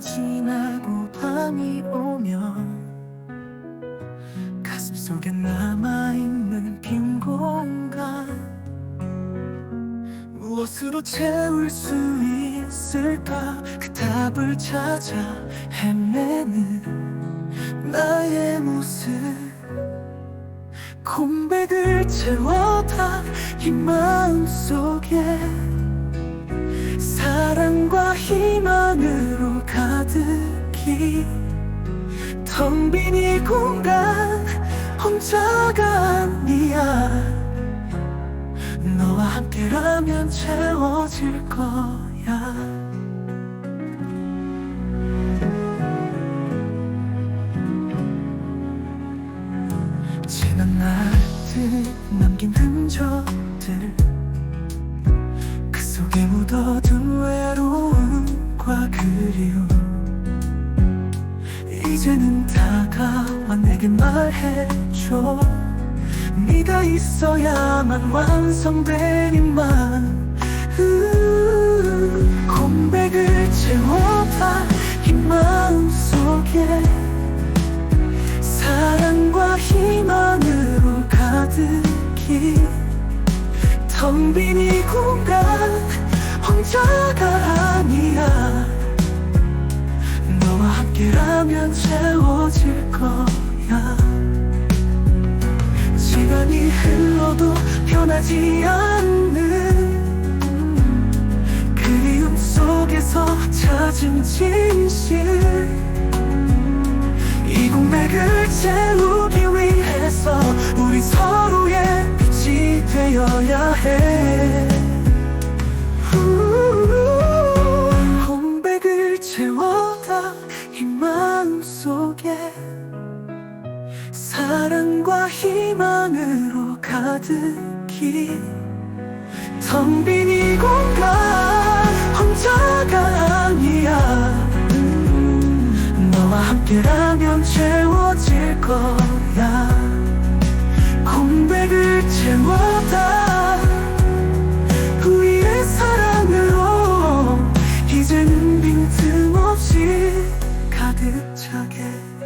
지나고 밤이 오면 가슴 속에 남아있는 빈 공간 무엇으로 채울 수 있을까? 그 답을 찾아 헤매는 나의 모습. 공백을 채워다 이 마음 속에 텅 빈 이 공간 혼자가 아니야. 너와 함께라면 채워질 거야. 지난 날들 남긴 흔적들 그 속에 묻어둔 내게 말해줘. 네가 있어야만 완성된 이만. 공백을 채워봐. 이 마음 속에 사랑과 희망으로 가득히 텅빈 이 공간 혼자가 아니야. 너와 함께라면 채워질 거야. 시간이 흘러도 변하지 않는 그리움 속에서 찾은 진실. 이 공백을 채우기 위해서 우리 서로의 빛이 되어야 해 사랑과 희망으로 가득히 텅 빈 이 공간 혼자가 아니야. 너와 함께라면 채워질 거야. 공백을 채워다. 후일의 사랑으로 이제는 빈틈없이 가득 차게.